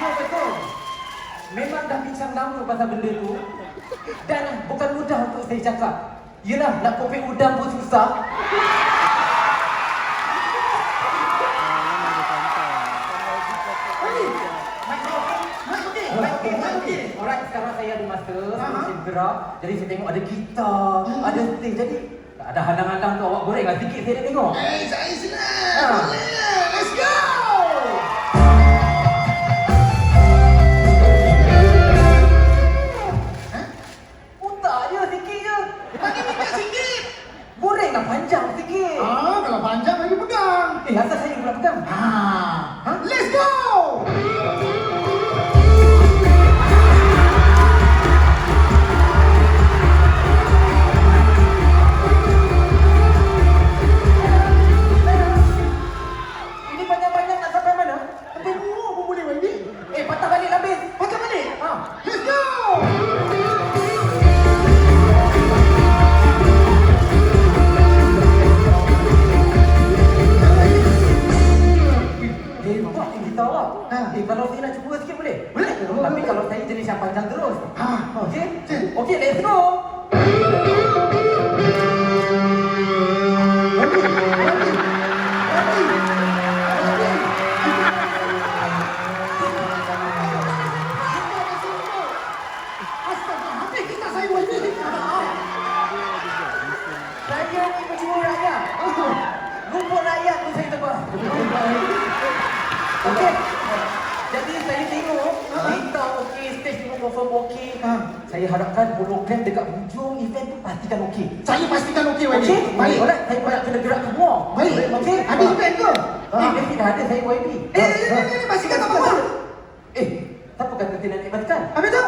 Ya betul. Memang dah bincang lama pasal benda tu. Dan bukan mudah untuk saya cakap. Yelah, nak kopi udang pun susah. Alright, sekarang saya ada masa. Mesin gerak Jadi saya tengok ada gitar Ada stage Jadi tak ada hadang-hadang tu awak goreng lah Sikit saya nak tengok Eh, saya senang. Ah. Boleh. Let's go. Hah? Otak je sikit je Bagi minyak sikit. Goreng lah panjang sikit Ah, kalau panjang bagi pegang. Eh, asal saya pula pegang Ah, Hah? let's go. Eh, kalau saya nak cuba sikit boleh? Boleh. Tapi kalau saya jenis yang panjang terus Ha. Okey? Okey. Okey, let's go saya ni pejuang rakyat rakyat tu saya tebak Okey Jadi saya tengok Gitar okey, stage pun perform okey Ha. Saya harapkan hologram dekat hujung event tu pastikan okey Saya pastikan okey Wendy. Okey? Baik. Alright, saya banyak kena gerak semua Baik. Okey? Habis event ke? Eh, David dah ada saya YB Eh, eh, eh, eh, pastikan tak apa-apa. Eh, siapa kata saya nak naik basikal? Habis tu?